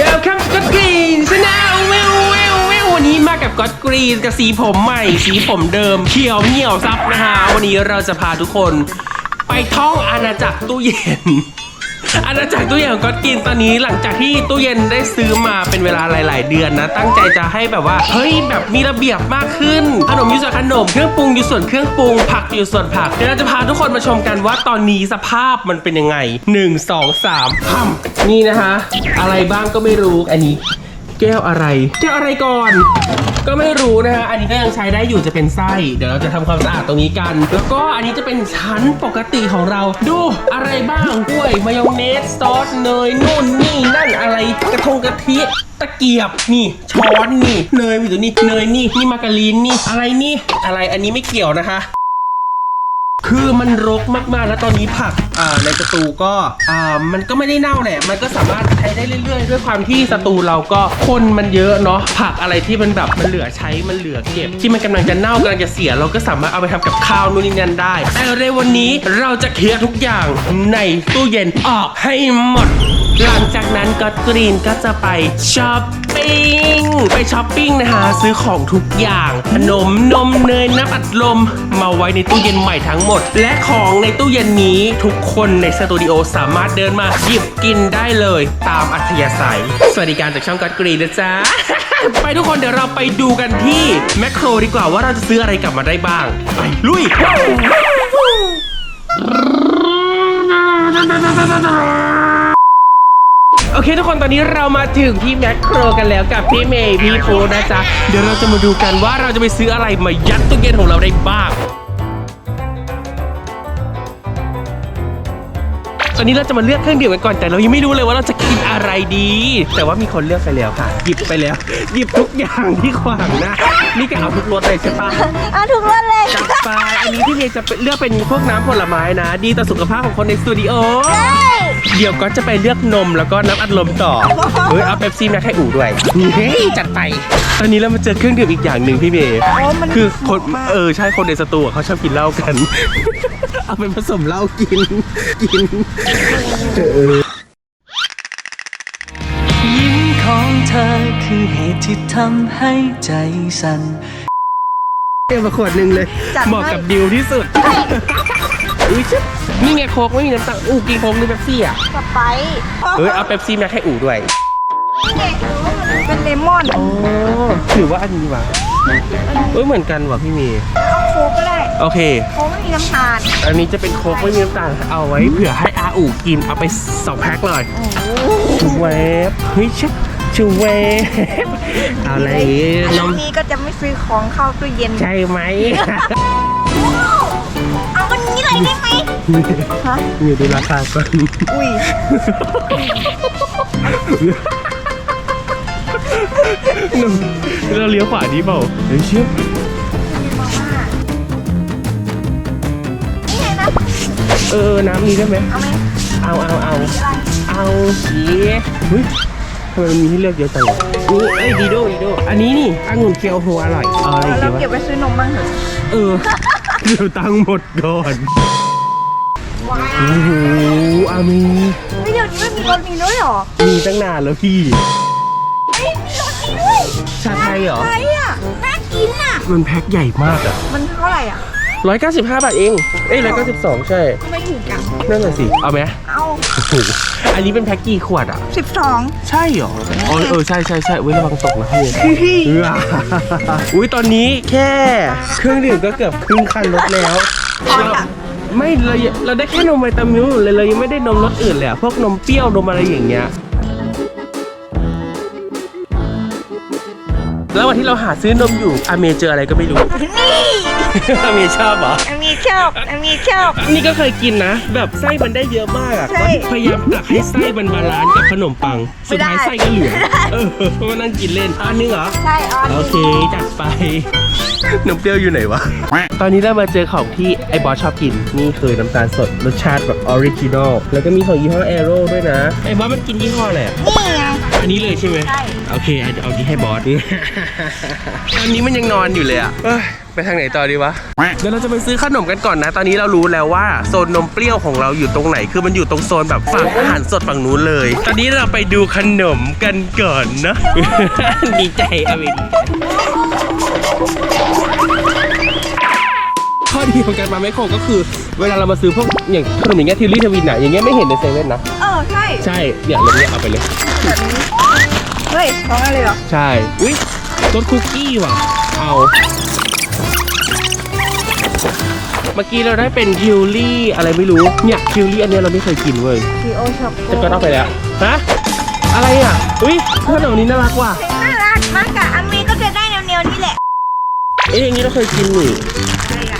Welcome to God Green ชนะเวลเวลเวลวันนี้มากับ God Green กับสีผมใหม่ สีผมเดิมเขียวเหนียวซับนะคะ วันนี้เราจะพาทุกคน ไปท่องอาณาจักรตู้เย็น อาณาจักรตู้เย็นของก็อตกินตอนนี้หลังจากที่ตู้เย็นได้ซื้อมาเป็นเวลาหลาย ๆ เดือนนะ ตั้งใจจะให้แบบว่าเฮ้ยแบบมีระเบียบมากขึ้น ขนมอยู่ส่วนขนม เครื่องปรุงอยู่ส่วนเครื่องปรุง ผักอยู่ส่วนผัก เดี๋ยวเราจะพาทุกคนมาชมกันว่าตอนนี้สภาพมันเป็นยังไง 1 2 3พัมนี่นะคะ อะไรบ้างก็ไม่รู้ อันนี้ แก้วอะไร แก้วอะไรก่อน ก็ไม่รู้นะฮะ อันนี้ก็ยังใช้ได้อยู่จะเป็นไส้ เดี๋ยวเราจะทำความสะอาดตรงนี้กัน แล้วก็อันนี้จะเป็นชั้นปกติของเรา ดูอะไรบ้างกล้วยมายองเนสซอสเนยนู่นนี่นั่นอะไรกระทงกะทิตะเกียบนี่ช้อนนี่เนยมีตัวนี้เนยนี่นี่มาการีนนี่อะไรนี่อะไรอันนี้ไม่เกี่ยวนะคะ คือมันรกมากๆ แล้วตอนนี้ผักอ่าในสตูก็อ่ามันก็ไม่ได้เน่าแหละ มันก็สามารถใช้ได้เรื่อยๆ ด้วยความที่สตูเราก็คนมันเยอะเนาะ ผักอะไรที่มันแบบมันเหลือใช้ มันเหลือเก็บ ที่มันกำลังจะเน่ากำลังจะเสีย เราก็สามารถเอาไปทำกับข้าวนู่นนี่นั่นได้แต่ในวันนี้เราจะเคลียร์ทุกอย่างในตู้เย็นออกให้หมด หลังจากนั้นก็กรีนก็จะไปช้อปปิ้ง ไปช้อปปิ้งนะคะ ซื้อของทุกอย่าง ขนมนมเนยน้ำอัดลม มาไว้ในตู้เย็นใหม่ทั้งหมด และของในตู้เย็นนี้ทุกคนในสตูดิโอสามารถเดินมาหยิบกินได้เลยตามอัธยาศัย สวัสดิการจากช่องกัดกรีนนะจ๊ะ ไปทุกคนเดี๋ยวเราไปดูกันที่แมคโครดีกว่าว่าเราจะซื้ออะไรกลับมาได้บ้าง ไปลุย โอเค ทุกคนตอนนี้เรามาถึงที่แมคโครกันแล้วกับพี่เมย์พี่ฟูนะจ๊ะ เดี๋ยวเราจะมาดูกันว่าเราจะไปซื้ออะไรมายัดตู้เย็นของเราได้บ้าง ตอนนี้เราจะมาเลือกเครื่องดื่มกันก่อนแต่เรายังไม่รู้เลยว่าเราจะกินอะไรดี แต่ว่ามีคนเลือกไปแล้วค่ะ หยิบไปแล้ว หยิบทุกอย่างที่ขวางหนะนี่ก็เอาทุกรสเลยใช่ปะ เอาถูกรถเลยจัดไปอันนี้พี่เมย์จะเลือกเป็นพวกน้ำผลไม้นะ ดีต่อสุขภาพของคนในสตูดิโอ เดี๋ยวก็จะไปเลือกนมแล้วก็น้ำอัดลมต่อ เฮ้ยเอาเป๊ปซี่แม็กให้อู่ด้วยนี่เฮ้ยจัดไป ตอนนี้เรามาเจอเครื่องดื่มอีกอย่างหนึ่งพี่เมย์โอ้มันคือคนเออใช่คนในสตูอะเขาชอบกินเหล้ากัน เอาไปผสมเหล้ากินกินยิ้มของเธอคือเหตุที่ทำให้ใจสั่นเตรียมมาขวดหนึ่งเลยจัดเหมาะกับดิวที่สุด อุ้ยชิบนี่ไงโค้กไม่มีน้ำตาลอูกินโค้กหรือเป๊ปซี่อะสไปซ์เอ้ยเอาเป๊ปซี่แม็กให้อู่ด้วยเป็นเลมอนอ๋อหรือว่าอันนี้วะเอ้ยเหมือนกันว่ะพี่เมย์เอาโค้กก็ได้โอเค โค้กไม่มีน้ำตาลอันนี้จะเป็นโค้กไม่มีน้ำตาลเอาไว้เผื่อให้อาอูกินเอาไปสองแพ็คเลยชูเวฟเฮ้ยชิชูเวฟเอาอะไรอันน้องนี้ก็จะไม่ซื้อของเข้าตู้เย็นใช่ไหม ได้ไหมฮะอยู่ดูราคาก่อนอุ้ยเราเลี้ยวขวาดีเปล่าเฮ้ยเชี่ยนี่ไงนะเออน้ำนี้ได้ไหมเอาไหมเอาเอาเอาอะไรเอาสีเฮ้ยทำไมมันมีให้เลือกเยอะจังนี่เอ้ยดีโดดีโดอันนี้นี่องุ่นเคียวโฮอร่อยเอาอะไรเราเก็บไว้ซื้อนมบ้างเถอะเออ เดี๋ยวตังค์หมดก่อนว้าโอ้โหอามีวเดี๋ยวนี้มันมีรถมีด้วยเหรอมีตั้งนานแล้วพี่ เฮ้ยมีรถมีด้วยชาไทยเหรอชาไทยอะน่ากินอะ มันแพ็คใหญ่มากอะมันเท่าไหร่อะ195บาทเอง เอ้ย192ใช่ ทำไมถูกจังนั่นแหละสิ เอาไหมเอาโอ้โห อันนี้เป็นแพ็คกี่ขวดอะสิบสองใช่เหรออ๋อเออใช่ใช่ใช่เว้ยระวังตกนะพี่เอออุ้ยตอนนี้แค่ เครื่องดื่มก็เกือบครึ่งคันรถแล้วเราไม่เราเราได้แค่นมไวตามิลเลยเรายังไม่ได้นมรสอื่นเลยอะพวกนมเปรี้ยวนมอะไรอย่างเงี้ย แล้ววันที่เราหาซื้อนมอยู่อาเมย์เจออะไรก็ไม่รู้นี่ อาเมย์ชอบเหรออามีชอบอามีชอบ นี่ก็เคยกินนะ แบบไส้มันได้เยอะมากอะใช่ก็พยายามตักให้ไส้มันบาลานซ์กับขนมปัง สุดท้ายไม่ได้ไส้ก็เหลือไม่ได้เออเพราะว่านั่งกินเล่นอันนึงเหรอ ใช่ออนโอเคจัดไปนมเปรี้ยวอยู่ไหนวะ ตอนนี้เรามาเจอของที่ไอ้บอสชอบกิน นี่คือน้ำตาลสดรสชาติแบบออริจินอล แล้วก็มีของยี่ห้อแอโร่ด้วยนะ ไอ้บอสมันกินยี่ห้ออะไรอะนี่ไง อันนี้เลยใช่ไหมใช่ โอเคเอาเอาที่ให้บอส ตอนนี้มันยังนอนอยู่เลยอะเอ้ยไปทางไหนต่อดีวะ เดี๋ยวเราจะไปซื้อขนมกันก่อนนะ ตอนนี้เรารู้แล้วว่าโซนนมเปรี้ยวของเราอยู่ตรงไหน คือมันอยู่ตรงโซนแบบฝั่งอาหารสดฝั่งนู้นเลย ตอนนี้เราไปดูขนมกันก่อนนะ ดีใจเอาไปดีข้อดีของการมาแมคโครก็คือ เวลาเรามาซื้อพวกอย่างขนมอย่างเงี้ยทิวลี่ทวินอะอย่างเงี้ยไม่เห็นในเซเว่นนะ เออ ใช่ ใช่เนี่ยเราเนี่ยเอาไปเลย เฮ้ยของอะไรเหรอ ใช่ อุ้ยรสคุกกี้ว่ะ เอา เมื่อกี้เราได้เป็นคิวลี่อะไรไม่รู้ เนี่ยคิวลี่อันเนี้ยเราไม่เคยกินเว้ยทีโอช็อปจะก็ต้องไปแล้ว ฮะ อะไรอะ อุ้ยขนมนี้น่ารักว่ะน่ารักมากอะอามีก็จะได้แนวๆนี้แหละเอ้ยอย่างนี้เราเคยกินนี่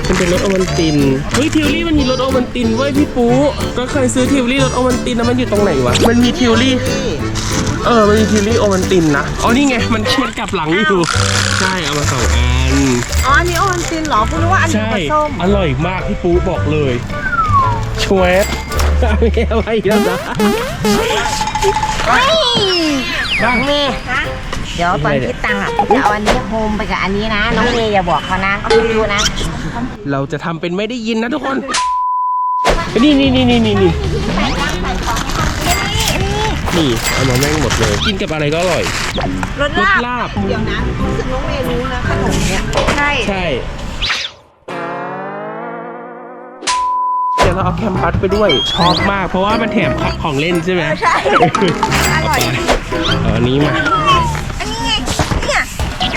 มันเป็นรสโอวันติน เฮ้ยทิวลี่มันมีรสโอวันตินเว้ยพี่ปู ก็เคยซื้อทิวลี่รสโอวันตินนะมันอยู่ตรงไหนวะ มันมีทิวลี่ เออ มันมีทิวลี่โอวันตินนะ อ๋อ นี่ไง มันมันกลับหลังอยู่ ใช่ เอามาสองอัน อ๋ออันนี้โอวันตินเหรอคุณรู้ว่าอันนี้ใช่ปลาส้มอร่อยมากพี่ปูบอกเลยชวบไม่อะไรอีกแล้วนะเฮ้ยบ้างเมย์เดี๋ยวตอนคิดตังค์อะจะเอาอันนี้โฮมไปกับอันนี้นะ น้องเมย์อย่าบอกเขานะดูนะเราจะทำเป็นไม่ได้ยินนะทุกคน นี่นี่นี่นี่นี่นี่ นี่เอามาแม่งหมดเลย กินกับอะไรก็อร่อย รสรสลาบลาบ เดี๋ยวนะรู้สึกน้องเมย์รู้นะขนมเนี่ยใช่ใช่ เดี๋ยวเราเอาแคมปัสไปด้วย ชอบมากเพราะว่ามันแถมของเล่นใช่ไหมใช่อร่อยเอาอันนี้มา อันนี้ไงเนี่ย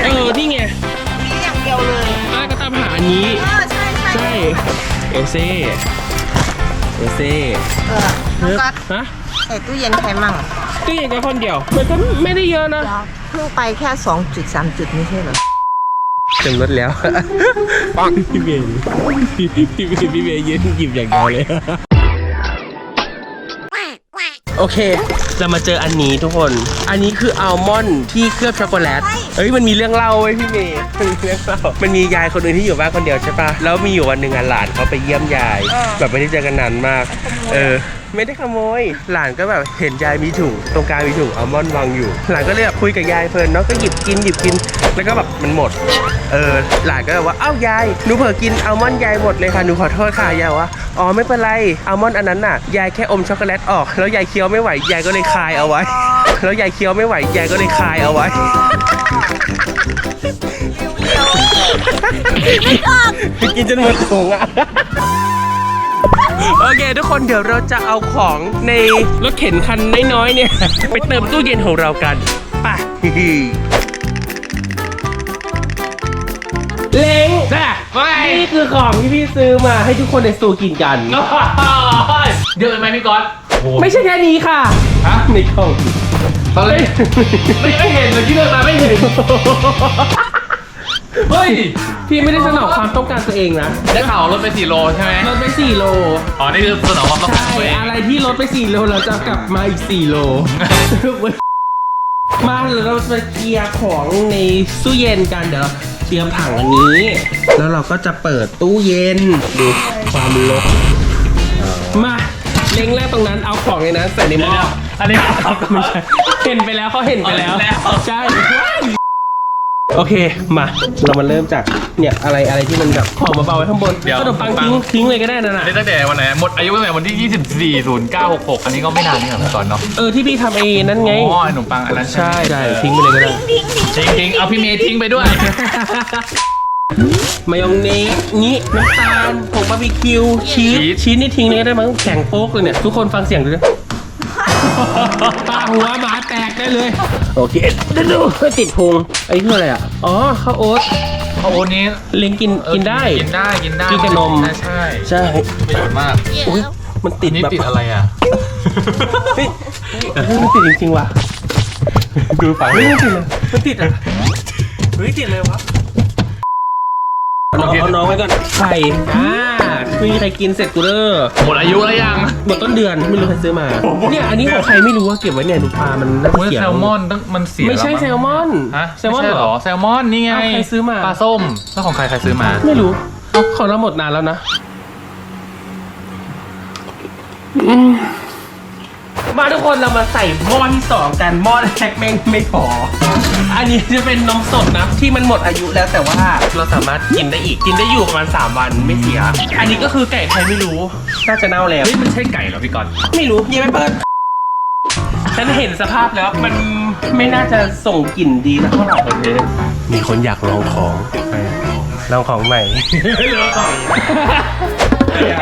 เออ นี่ไงมีอย่างเดียวเลยอะก็ตามหาอันนี้ เออใช่ใช่ใช่ เอลเซ่ เอลเซ่ เออน้องก๊อตฮะ ใส่ตู้เย็นใครมั่งตู้เย็นก็คนเดียวมันก็ไม่ได้เยอะนะเพิ่งไปแค่2จุด3จุดไม่ใช่เหรอเต็มรถแล้วปังพี่เบย์พี่พี่เบย์พี่เบย์ยืนหยิบอย่างเดียวเลยโอเคจะมาเจออันนี้ทุกคน อันนี้คืออัลมอนด์ที่เคลือบช็อกโกแลต เอ้ยมันมีเรื่องเล่าไว้ยพี่เมย์มันมีเรื่องเล่ามันมียายคนหนึ่งที่อยู่บ้านคนเดียวใช่ปะแล้วมีอยู่วันหนึ่งอะหลานเขาไปเยี่ยมยายแบบไม่ได้เจอกันนานมาก เออ ไม่ได้ขโมย หลานก็แบบเห็นยายมีถุงตรงกลางมีถุงอัลมอนด์วางอยู่ หลานก็เลยแบบคุยกับยายเพลินเนาะก็หยิบกินหยิบกิน แล้วก็แบบมันหมด เออ หลานก็แบบว่าเอ้ายายหนูเผลอกินอัลมอนด์ยายหมดเลยค่ะหนูขอโทษค่ะยายว่าอ๋อไม่เป็นไรอัลมอนด์อันนั้นน่ะยายแค่อมช็อกโกแลตออก แล้วยายเคี้ยวไม่ไหวยายก็เลยคายเอาไว้ แล้วยายเคี้ยวไม่ไหวยายก็เลยคายเอาไว้ กินจนหมดถุงอะ โอเค ทุกคนเดี๋ยวเราจะเอาของในรถเข็นคันน้อยๆเนี่ย ไปเติมตู้เย็นของเรากันไป่ะเล้งจ้ะนี่คือของที่พี่ซื้อมาให้ทุกคนในสตูกินกัน เยอะไหมพี่ก๊อตไม่ใช่แค่นี้ค่ะ ฮะในกล่อง ตอนแรกไม่ไม่เห็นเลยที่เดินมาไม่เห็น เฮ้ย พี่ไม่ได้สนองความต้องการตัวเองนะได้ข่าวลดไป4โลใช่ไหมลดไป4โล อ๋อ นี่คือสนองความต้องการใช่ ตัวเองอะไรที่ลดไป4โลเราจะกลับมาอีก4โล มาเดี๋ยวเราจะเคลียร์ของในตู้เย็นกันเดี๋ยวเราเตรียมถังอันนี้ แล้วเราก็จะเปิดตู้เย็นดูความรกมา เล็งแรกตรงนั้นเอาของในนั้นใส่ในหม้ออันนี้ครับไม่ใช่เห็นไปแล้วเขาเห็นไปแล้วเห็นแล้วใช่โอเคมาเรามาเริ่มจากเนี่ยอะไรอะไรที่มันแบบของมาเบาไว้ข้างบนขนมปังทิ้งทิ้งเลยก็ได้นะอัน่ะนนี้ตั้งแต่วันไหนหมดอายุตั้งแต่วันที่ 24 0966 อันนี้ก็ไม่นานนี่หรอพี่ก๊อตเนาะเออที่พี่ทำเองนั่นไงอ๋อขนมปังอันนั้นใช่ใช่ไหมทิ้งไปเลยก็ได้ทิ้งทิ้งเอาพี่เมย์ทิ้งไปด้วยมายองเนสงี้น้ำตาลผง บาร์บีคิวชีสชีสชีสนี่ทิ้งเลยก็ได้มั้งแข็งโป๊กเลยเนี่ยทุกคนฟังเสียงดูดิปาหัวหมาแตกได้เลย โอเคดูดูติดพุงไอ้คืออะไรอะอ๋อข้าวโอ๊ตข้าวโอ๊ตนี้เล้งกินเออกินได้กินได้กินได้กินกับนมใช่ใช่ประโยชน์มากอุ๊ยมันติดนี่แบบติดอะไรอะเฮ้ยเฮ้ยมันติดจริงๆว่ะดูฝังเฮ้ยมันติดเลยมันติดอะเฮ้ยติดเลยวะ เอาน้องเอาน้องไว้ก่อนไข่อ่าไม่มีใครกินเสร็จกูเด้อหมดอายุแล้วยังหมดต้นเดือนไม่รู้ใครซื้อมา เนี่ยอันนี้ของใครไม่รู้ว่าเก็บไว้เนี่ยดูปลามันน่าจะเฮ้ยเขียวแซลมอนต้องมันเสียไม่ใช่ล้วงแซลมอนฮะแซลมอนไใช่เหรอแซลมอนนี่ไงอ้าวใครซื้อมาปลาส้มแล้วของใครใครซื้อมา ไม่รู้ของเราหมดนานแล้วนะ มาทุกคนเรามาใส่หม้อที่สองกันหม้อแรกแม่งไม่พอ อันนี้จะเป็นนมสดนะที่มันหมดอายุแล้วแต่ว่าเราสามารถกินได้อีกกินได้อยู่ประมาณ3วันไม่เสีย อันนี้ก็คือไก่ใครไม่รู้น่าจะเน่าแล้วเฮ้ยมันใช่ไก่เหรอพี่กอนไม่รู้ยังไม่เปิดฉันเห็นสภาพแล้วมันไม่น่าจะส่งกลิ่นดีสักเท่าไหร่เลยมีคนอยากลองของลองของใหม่ลองของอั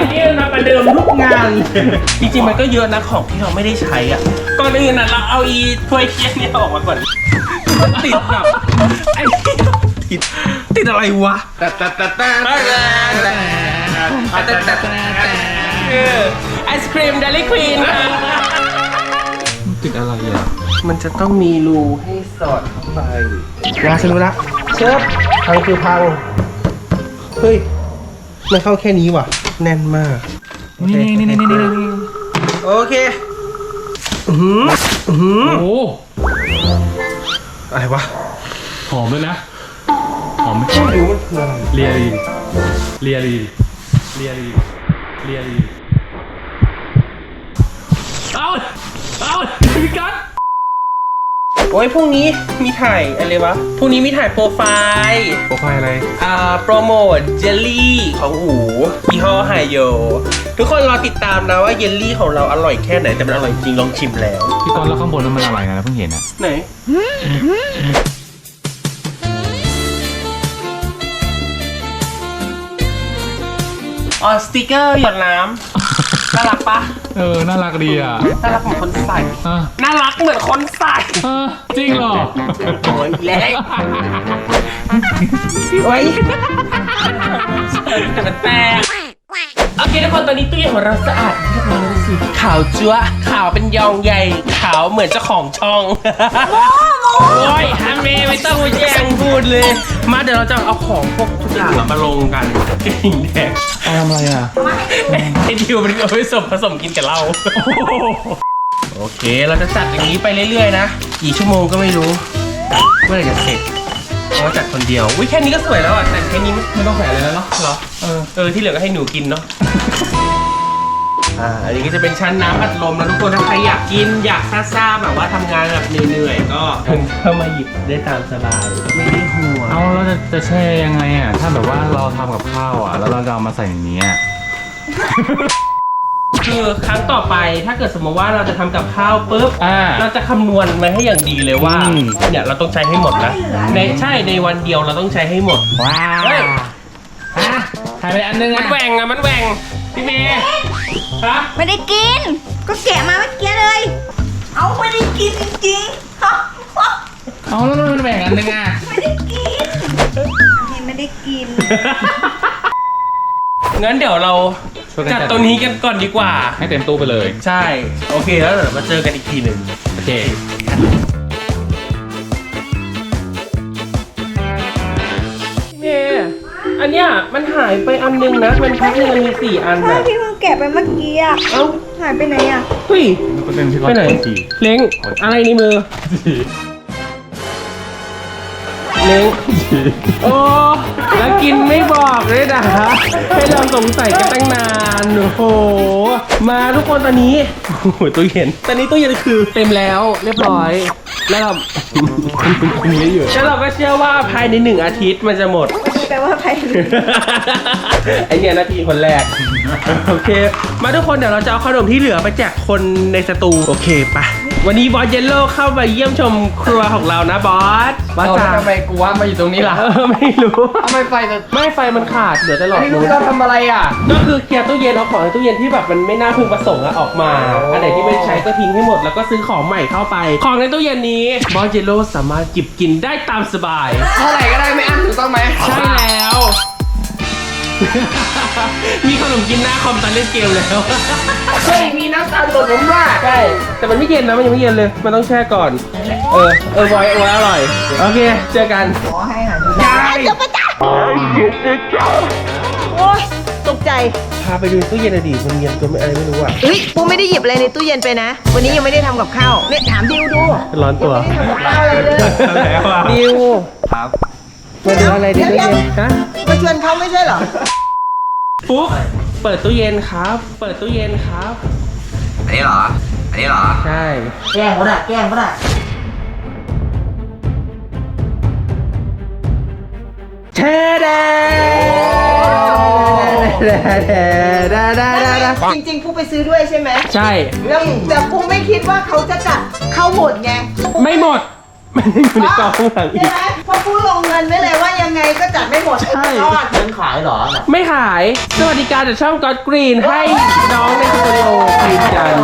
นนี้มาประเดิมทุกงานเลยจริงๆมันก็เยอะนะของที่เราไม่ได้ใช้อะก่อนอื่นน่ะเราเอาอีถ้วยเค้กนี่ออกมาก่อนมันติดแบบไอ้นี่ติดติดอะไรวะเออไอศครีมเดลิควีนติดอะไรอะ มันจะต้องมีรูให้สอดเข้าไปนะฉันรู้ละเชิบพังคือพัง เฮ้ย มันเข้าแค่นี้ว่ะ แน่นมากนี่นี่นี่นี่นี่โอเคอือหืออือหือโอ้อะไรวะหอมเลยนะหอมไหมไม่รู้มันคืออะไรเลียรีเลียรีเลียรีเลียรี โอ้ยพรุ่งนี้มีถ่ายอะไรวะพรุ่งนี้มีถ่ายโปรไฟล์โปรไฟล์อะไร อ่าโปรโมทเจลลี่ของอูยี่ห้อไฮโยทุกคนรอติดตามนะว่าเยลลี่ของเราอร่อยแค่ไหนแต่มันอร่อยจริงลองชิมแล้ว พี่กอนแล้วข้างบนนั้นมันอะไรนะเพิ่งเห็นอะไหน อ๋อสติกเกอร์หยดน้ำน่ารักปะ เออ น่ารักดีอะน่ารักเหมือนคนใส่อะน่ารักเหมือนคนใส่อะจริงเหรอ โอ้ยแล้วโอ้ยแต่มันแตกโอเคทุกคนตอนนี้ตู้เย็นของเราสะอาดเรียบร้อยแล้วสิขาวจั๊วะขาวเป็นยองใหญ่ ขาวเหมือนเจ้าของช่อง โอ้ยฮันเมย์ไม่ต้องมาแย่งพูดเลย มาเดี๋ยวเราจะเอาของพวกทุกอย่างมาลงกันกระดิ่งแดงเอาทำอะไรอะไอ้ดิวมันเอาไปผสมผสมกินกับเราโอเคเราจะจัดอย่างนี้ไปเรื่อยๆนะกี่ชั่วโมงก็ไม่รู้เมื่อไหร่จะเสร็จเพราะว่าจัดคนเดียวอุ้ยแค่นี้ก็สวยแล้วอะแต่แค่นี้ไม่ไม่ต้องแฝงเลยแล้วเนาะเหรอเออเออที่เหลือก็ให้หนูกินเนาะ อ่าอันนี้ก็จะเป็นชั้นน้ำอัดลมนะทุกคนถ้าใครอยากกินอยากซ่าๆแบบว่าทำงานแบบเหนื่อยๆ ก็เข้ามาหยิบได้ตามสบาย ไม่ได้ห่วงเอาเราจะจะแช่ยังไงอะ ถ้าแบบว่าเราทำกับข้าวอะ แล้วเราจะเอามาใส่ในนี้อะ คือครั้งต่อไปถ้าเกิดสมมติว่าเราจะทำกับข้าวปุ๊บอ่าเราจะคำนวณไว้ให้อย่างดีเลยว่าอืม เนี่ยเราต้องใช้ให้หมดนะในใช่ในวันเดียวเราต้องใช้ให้หมดว้าเฮ้ยฮะถ่ายไปอันนึงมันอะแหว่งอะมันแหว่งพี่เมย์ฮะไม่ได้กิน ก็แกะมาเมื่อกี้เลย เอาไม่ได้กินจริงๆฮะเอาแล้วมันแบ่งอันนึงอะไม่ได้กินนี่ไม่ได้กิน งั้นเดี๋ยวเราจัดตัวนี้กันก่อนดีกว่า ให้เต็มตู้ไปเลย ใช่ โอเคแล้วเดี๋ยวมาเจอกันอีกทีหนึ่งโอเค อันเนี้ยมันหายไปอันนึงนะ มันแพ็คหนึงมันมีสี่อันไม่อะ ที่มึงแกะไปเมื่อกี้อะเอ้า หายไปไหนอะเฮ้ยมันก็เป็นพี่ก้อไปนไหนคนจีเล้งอะไรในมือเล้งโอ้ แล้วกินไม่บอกเลยนะให้เราสงสัยกันตั้งนาน โอ้โห มาทุกคนตอนนี้ โอ้โหตู้เย็น ตอนนี้ตู้เย็นคือเต็มแล้วเรียบร้อย แล้วเรากินไม่อยู่แล้วเราก็เชื่อว่าภายในหนึ่งอาทิตย์มันจะหมด แปลว่าใครไอเนี่ยนาทีคนแรก โอเค มาทุกคนเดี๋ยวเราจะเอาขนมที่เหลือไปแจกคนในสตู โอเคปะ วันนี้บอสเยลโล่เข้ามาเยี่ยมชมครัวของเรานะบอสบอสจ๋าทำไมกูว่ามาอยู่ตรงนี้ล่ะเออไม่รู้ ทำไมไฟจะไม่ไฟมันขาดเดี๋ยวจะหลอดไม่ดูรู้เราทำอะไรอะ ก็คือเคลียร์ตู้เย็นเอาของในตู้เย็นที่แบบมันไม่น่าพึงประสงค์อะออกมาอันไหนที่ไม่ใช้ก็ทิ้งให้หมดแล้วก็ซื้อของใหม่เข้าไป ของในตู้เย็นนี้บอสเยลโล่สามารถจิบกินได้ตามสบาย เท่าไหร่ก็ได้ไม่อั้นถูกต้องไหมใช่แล้ว มีขนมกินหน้าคอมตอนเล่นเกมแล้วเฮ้ยมีน้ำตาลหล่นผมว่าใช่ แต่มันไม่เย็นนะ มันยังไม่เย็นเลย มันต้องแช่ก่อน เออ เออไว้ไว้อร่อย โอเค เจอกัน ขอให้หายดีจะไปจ้าโอ้ยตกใจ พาไปดูตู้เย็นอดีตมันเย็นตัวไม่อะไรไม่รู้อะ เฮ้ยปูไม่ได้หยิบอะไรในตู้เย็นไปนะ วันนี้ยังไม่ได้ทำกับข้าวเนี่ยถามดิวดูร้อนตัว ไม่ได้ทำกับข้าวอะไรเลย แล้วอะดิว ครับ มาดูอะไรในตู้เย็นฮะมาชวนเขาไม่ใช่เหรอฟุ๊กเปิดตู้เย็นครับ เปิดตู้เย็นครับ อันนี้เหรอ อันนี้เหรอ ใช่ แกล้งก็ได้แกล้งก็ได้เชเดเดเดเดเดเดจริงๆผู้ไปซื้อด้วยใช่ไหม ใช่ แล้วแต่ผู้ไม่คิดว่าเขาจะจัดเข้าหมดไง ไม่หมด ไม่ได้อยู่ในกล่องข้างหลังอีใช่ก ไหมพอพูดลงเงินไว้เลยว่ายังไงก็จัดไม่หมดใช่ยอด เงินขายหรอไม่ขาย สวัสดิการจากช่องก็อดกรีนให้น้องในสตูดิโอกินกัน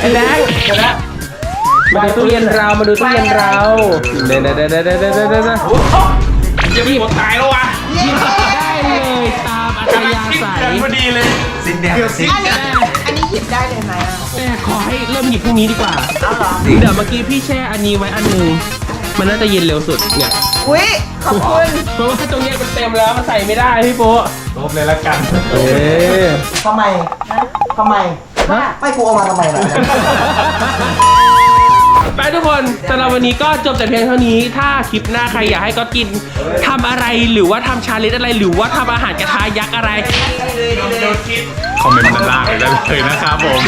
ไอ้แดงมาดูตู้เย็นเรา มาดูตู้เย็นเราเด้อเด้อเด้อเด้อเด้อเด้อเด้อจะมีหมดเด็ยเด้ววะได้เลยเด็อัธยาศัยพอดีเลย สินแดงเกือบสินอันนี้อันนี้เด็บเด้เลยเด็อะ แต่ขอให้เริ่มหยิบพรุ่งนี้ดีกว่าเดี๋ยวเมื่อกี้พี่แช่อันนี้ไว้อันหนึงมันน่าจะเย็นเร็วสุดเนี่ยอุ้ยขอบคุณเพราะว่าตรงเนี้ยมันเต็มแล้วมันใส่ไม่ได้พี่โป๊ะลบเลยละกัน เออทำไมทำไมฮะไม่กูเอามาทำไมล่ะ ไปทุกคนสำหรับวันนี้ก็จบแต่เพียงเท่านี้ ถ้าคลิปหน้าใครอยากให้ก็กินทำอะไรหรือว่าทำชาเลนจ์อะไร หรือว่าทำอาหารกระทะยักษ์อะไร คอมเมนต์ด้านล่างได้เลยนะครับผม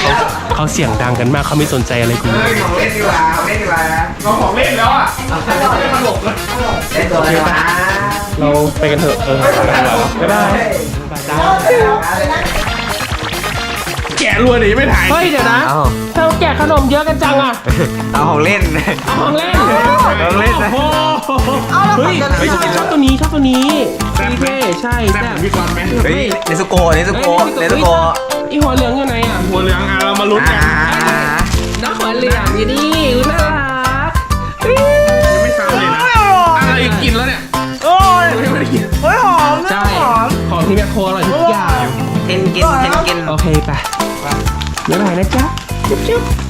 เขาเสียงดังกันมากเขาไม่สนใจอะไรกูเลยของเล่นดีกว่าของเล่นดีกว่าเราของเล่นแล้วอะเล่นตัวอะไรวะเราไปกันเถอะ เออบ๊ายบายแกะรวยหนีไม่ถ่ายเฮ้ยเดี๋ยวนะเอาเราแกะขนมเยอะกันจังอะเอาของเล่น เอาของเล่นของเล่นนะ โอ้โหเฮ้ยชอบชอบตัวนี้ชอบตัวนี้พี่เท่ใช่แซ่แซ่บ บพี่กรณ์ไหมเฮ้ยเนสโกเนสโกเนสโกอีหัวเหลืองอยู่ไหนอะหัวเหลืองอะเรามาลุ้นอ่ากันน้องหัวเหลืองอยู่นี่น่ารักยังไม่ซ้ำเลยนะอะไรกินแล้วเนี่ยโอ้ยไม่ได้กินเฮ้ยหอมนะใช่หอมของที่แมคโครอร่อยทุกอย่างเทนกินเทนกินโอเคไป บ๊ายบายนะจ๊ะจุ๊บ